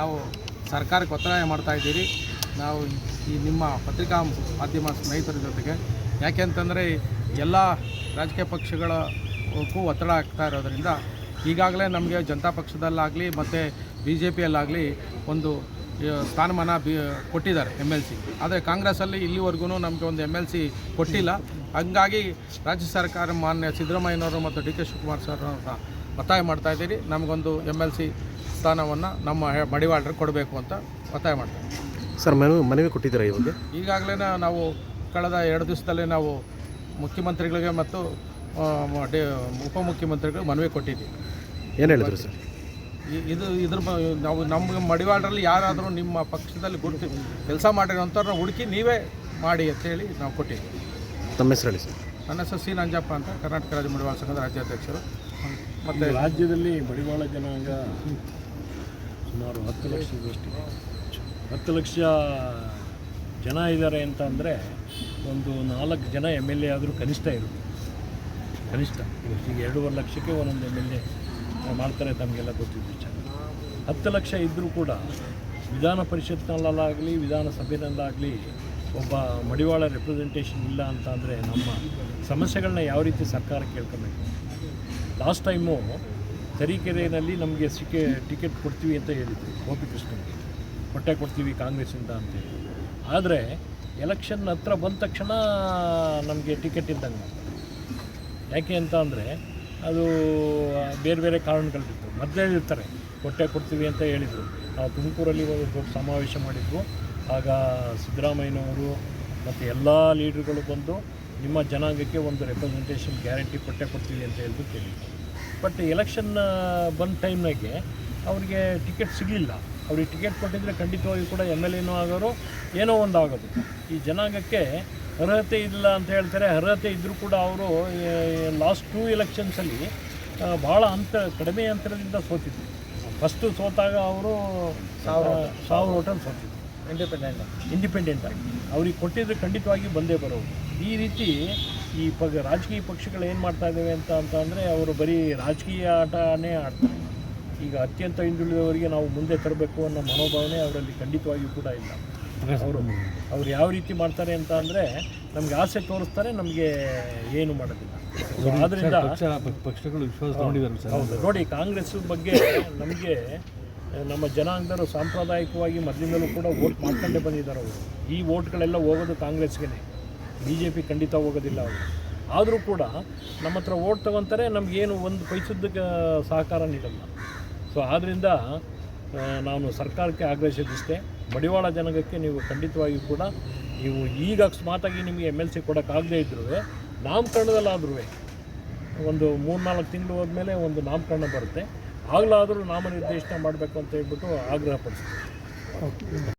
ನಾವು ಸರ್ಕಾರಕ್ಕೆ ಒತ್ತಾಯ ಮಾಡ್ತಾ ಇದ್ದೀರಿ. ನಾವು ಈ ನಿಮ್ಮ ಪತ್ರಿಕಾ ಮಾಧ್ಯಮ ಸ್ನೇಹಿತರ ಜೊತೆಗೆ. ಯಾಕೆಂತಂದರೆ ಎಲ್ಲ ರಾಜಕೀಯ ಪಕ್ಷಗಳಕ್ಕೂ ಒತ್ತಡ ಆಗ್ತಾ ಇರೋದರಿಂದ ಈಗಾಗಲೇ ನಮಗೆ ಜನತಾ ಪಕ್ಷದಲ್ಲಾಗಲಿ ಮತ್ತು ಬಿ ಜೆ ಪಿಯಲ್ಲಾಗಲಿ ಒಂದು ಸ್ಥಾನಮಾನ ಬಿ, ಕೊಟ್ಟಿದ್ದಾರೆ ಎಂ ಎಲ್ ಸಿ. ಆದರೆ ಕಾಂಗ್ರೆಸ್ಸಲ್ಲಿ ಇಲ್ಲಿವರೆಗೂ ನಮಗೆ ಒಂದು ಎಂ ಎಲ್ ಸಿ ಕೊಟ್ಟಿಲ್ಲ. ಹಂಗಾಗಿ ರಾಜ್ಯ ಸರ್ಕಾರ ಮಾನ್ಯ ಸಿದ್ದರಾಮಯ್ಯನವರು ಮತ್ತು ಡಿ ಕೆ ಶಿವಕುಮಾರ್ ಸರ್ ಒತ್ತಾಯ ಮಾಡ್ತಾ ಇದ್ದೀರಿ. ನಮಗೊಂದು ಎಂ ಎಲ್ ಸಿ ಸ್ಥಾನವನ್ನು ನಮ್ಮ ಮಡಿವಾಳರಿಗೆ ಕೊಡಬೇಕು ಅಂತ ಒತ್ತಾಯ ಮಾಡ್ತಾರೆ. ಸರ್ ಮನವಿ ಮನವಿ ಕೊಟ್ಟಿದ್ದೀರಾ ಇವಾಗ ಈಗಾಗಲೇ ನಾವು ಕಳೆದ ಎರಡು ದಿವಸದಲ್ಲೇ ನಾವು ಮುಖ್ಯಮಂತ್ರಿಗಳಿಗೆ ಮತ್ತು ಡಿ- ಉಪಮುಖ್ಯಮಂತ್ರಿಗಳಿಗೆ ಮನವಿ ಕೊಟ್ಟಿದ್ದೀವಿ. ಏನು ಹೇಳಿದ್ರು ಸರ್? ಇದು ಇದ್ರ ನಾವು ನಮ್ಮ ಮಡಿವಾಳರಲ್ಲಿ ಯಾರಾದರೂ ನಿಮ್ಮ ಪಕ್ಷದಲ್ಲಿ ಗುರುತಿ ಕೆಲಸ ಮಾಡಿರೋಂಥವ್ರನ್ನ ಹುಡುಕಿ ನೀವೇ ಮಾಡಿ ಅಂತೇಳಿ ನಾವು ಕೊಟ್ಟಿದ್ದೀವಿ. ತಮ್ಮ ಹೆಸರು ಹೇಳಿ ಸರ್? ನನ್ನ ಹೆಸರು ಸಿ ನಂಜಪ್ಪ ಅಂತ ಕರ್ನಾಟಕ ರಾಜ್ಯ ಮಡಿವಾಳ ಸಂಘದ ರಾಜ್ಯಾಧ್ಯಕ್ಷರು. ಮತ್ತು ರಾಜ್ಯದಲ್ಲಿ ಮಡಿವಾಳ ಜನಾಂಗ ಸುಮಾರು ಹತ್ತು ಲಕ್ಷದಷ್ಟು ಹತ್ತು ಲಕ್ಷ ಜನ ಇದ್ದಾರೆ ಅಂತ ಅಂದರೆ ಒಂದು ನಾಲ್ಕು ಜನ ಎಂ ಎಲ್ ಎ ಆದರೂ ಕನಿಷ್ಠ ಇರುತ್ತೆ. ಕನಿಷ್ಠ. ಈಗ ಎರಡೂವರೆ ಲಕ್ಷಕ್ಕೆ ಒಂದೊಂದು ಎಂ ಎಲ್ ಎ ಮಾಡ್ತಾರೆ ತಮಗೆಲ್ಲ ಗೊತ್ತಿದ್ದ ವಿಚಾರ ಹತ್ತು ಲಕ್ಷ ಇದ್ದರೂ ಕೂಡ ವಿಧಾನ ಪರಿಷತ್ನಲ್ಲಾಗಲಿ ವಿಧಾನಸಭೆಯಲ್ಲಾಗಲಿ ಒಬ್ಬ ಮಡಿವಾಳ ರೆಪ್ರೆಸೆಂಟೇಷನ್ ಇಲ್ಲ ಅಂತ ಅಂದರೆ ನಮ್ಮ ಸಮಸ್ಯೆಗಳನ್ನ ಯಾವ ರೀತಿ ಸರ್ಕಾರ ಕೇಳ್ಕೊಬೇಕು? ಲಾಸ್ಟ್ ಟೈಮು ತರೀಕೆರೆಯಲ್ಲಿ ನಮಗೆ ಸಿಕ್ಕೆ ಟಿಕೆಟ್ ಕೊಡ್ತೀವಿ ಅಂತ ಹೇಳಿದ್ರು ಗೋಪಿಕೃಷ್ಣನ್ಗೆ ಹೊಟ್ಟೆ ಕೊಡ್ತೀವಿ ಕಾಂಗ್ರೆಸ್ಸಿಂದ ಅಂತೇಳಿ ಆದರೆ ಎಲೆಕ್ಷನ್ ಹತ್ರ ಬಂದ ತಕ್ಷಣ ನಮಗೆ ಟಿಕೆಟ್ ಇದ್ದಂಗೆ ಯಾಕೆ ಅಂತ ಅಂದರೆ ಅದು ಬೇರೆ ಬೇರೆ ಕಾರಣಗಳಿತ್ತು ಮೊದಲೇ ಇರ್ತಾರೆ ಹೊಟ್ಟೆ ಕೊಡ್ತೀವಿ ಅಂತ ಹೇಳಿದರು. ನಾವು ತುಮಕೂರಲ್ಲಿ ಒಂದು ದೊಡ್ಡ ಸಮಾವೇಶ ಮಾಡಿದ್ರು ಆಗ ಸಿದ್ದರಾಮಯ್ಯನವರು ಮತ್ತು ಎಲ್ಲ ಲೀಡರ್ಗಳು ಬಂದು ನಿಮ್ಮ ಜನಾಂಗಕ್ಕೆ ಒಂದು ರೆಪ್ರೆಸೆಂಟೇಷನ್ ಗ್ಯಾರಂಟಿ ಕೊಟ್ಟೆ ಕೊಡ್ತೀವಿ ಅಂತ ಹೇಳಿದ್ರು ಹೇಳಿದ್ರು ಬಟ್ ಎಲೆಕ್ಷನ್ ಬಂದ ಟೈಮ್ನಾಗೆ ಅವರಿಗೆ ಟಿಕೆಟ್ ಸಿಗಲಿಲ್ಲ. ಅವ್ರಿಗೆ ಟಿಕೆಟ್ ಕೊಟ್ಟಿದ್ರೆ ಖಂಡಿತವಾಗಿ ಕೂಡ ಎಂ ಎಲ್ ಎನೂ ಆಗೋರು ಏನೋ ಒಂದು ಆಗೋದು. ಈ ಜನಾಂಗಕ್ಕೆ ಅರ್ಹತೆ ಇಲ್ಲ ಅಂತ ಹೇಳ್ತಾರೆ. ಅರ್ಹತೆ ಇದ್ದರೂ ಕೂಡ ಅವರು ಲಾಸ್ಟ್ ಟೂ ಎಲೆಕ್ಷನ್ಸಲ್ಲಿ ಭಾಳ ಅಂತ ಕಡಿಮೆ ಅಂತರದಿಂದ ಸೋತಿದ್ರು. ಫಸ್ಟು ಸೋತಾಗ ಅವರು ಸಾವಿರ ಸಾವಿರ ಓಟಲ್ಲಿ ಸೋತಿದ್ರು. ಇಂಡಿಪೆಂಡೆಂಟ್ ಇಂಡಿಪೆಂಡೆಂಟ್ ಆಗಿ. ಅವ್ರಿಗೆ ಕೊಟ್ಟಿದ್ರೆ ಖಂಡಿತವಾಗಿ ಬಂದೇ ಬರೋದು ಈ ರೀತಿ ಈ ಪ ರಾಜಕೀಯ ಪಕ್ಷಗಳು ಏನು ಮಾಡ್ತಾ ಇದ್ದಾವೆ ಅಂತ ಅಂತ ಅಂದರೆ ಅವರು ಬರೀ ರಾಜಕೀಯ ಆಟನೇ ಆಡ್ತಾರೆ. ಈಗ ಅತ್ಯಂತ ಹಿಂದುಳಿದವರಿಗೆ ನಾವು ಮುಂದೆ ತರಬೇಕು ಅನ್ನೋ ಮನೋಭಾವನೆ ಅವರಲ್ಲಿ ಖಂಡಿತವಾಗಿಯೂ ಕೂಡ ಇಲ್ಲ. ಅವರು ಅವ್ರು ಯಾವ ರೀತಿ ಮಾಡ್ತಾರೆ ಅಂತ ಅಂದರೆ ನಮಗೆ ಆಸೆ ತೋರಿಸ್ತಾರೆ ನಮಗೆ ಏನು ಮಾಡೋದಿಲ್ಲ. ಆದ್ದರಿಂದ ಪಕ್ಷಗಳು ವಿಶ್ವಾಸ ಹೌದು ನೋಡಿ ಕಾಂಗ್ರೆಸ್ ಬಗ್ಗೆ ನಮಗೆ ನಮ್ಮ ಜನಾಂಗದವರು ಸಾಂಪ್ರದಾಯಿಕವಾಗಿ ಮೊದಲಿಂದಲೂ ಕೂಡ ವೋಟ್ ಮಾಡ್ಕೊಂಡೇ ಬಂದಿದ್ದಾರೆ ಅವರು. ಈ ವೋಟ್ಗಳೆಲ್ಲ ಹೋಗೋದು ಕಾಂಗ್ರೆಸ್ಗೆ ಬಿ ಜೆ ಪಿ ಖಂಡಿತ ಹೋಗೋದಿಲ್ಲ ಅವರು. ಆದರೂ ಕೂಡ ನಮ್ಮ ಹತ್ರ ಓಟ್ ತೊಗೊತಾರೆ ನಮಗೇನು ಒಂದು ಪೈಸದ್ದಕ್ಕೆ ಸಹಕಾರ ನೀಡಲ್ಲ. ಸೊ ಆದ್ದರಿಂದ ನಾನು ಸರ್ಕಾರಕ್ಕೆ ಆಗ್ರಹಿಸಿದಿಷ್ಟೇ ಮಡಿವಾಳ ಜನಾಂಗಕ್ಕೆ ನೀವು ಖಂಡಿತವಾಗಿಯೂ ಕೂಡ ನೀವು ಈಗ ಅಕಸ್ಮಾತಾಗಿ ನಿಮಗೆ ಎಂ ಎಲ್ ಸಿ ಕೊಡೋಕ್ಕಾಗದೇ ಇದ್ರೂ ನಾಮಕರಣದಲ್ಲಾದ್ರೂ ಒಂದು ಮೂರು ನಾಲ್ಕು ತಿಂಗಳು ಹೋದ್ಮೇಲೆ ಒಂದು ನಾಮಕರಣ ಬರುತ್ತೆ. ಆಗಲಾದರೂ ನಾಮನಿರ್ದೇಶನ ಮಾಡಬೇಕು ಅಂತ ಹೇಳ್ಬಿಟ್ಟು ಆಗ್ರಹ ಪಡಿಸ್ತೀನಿ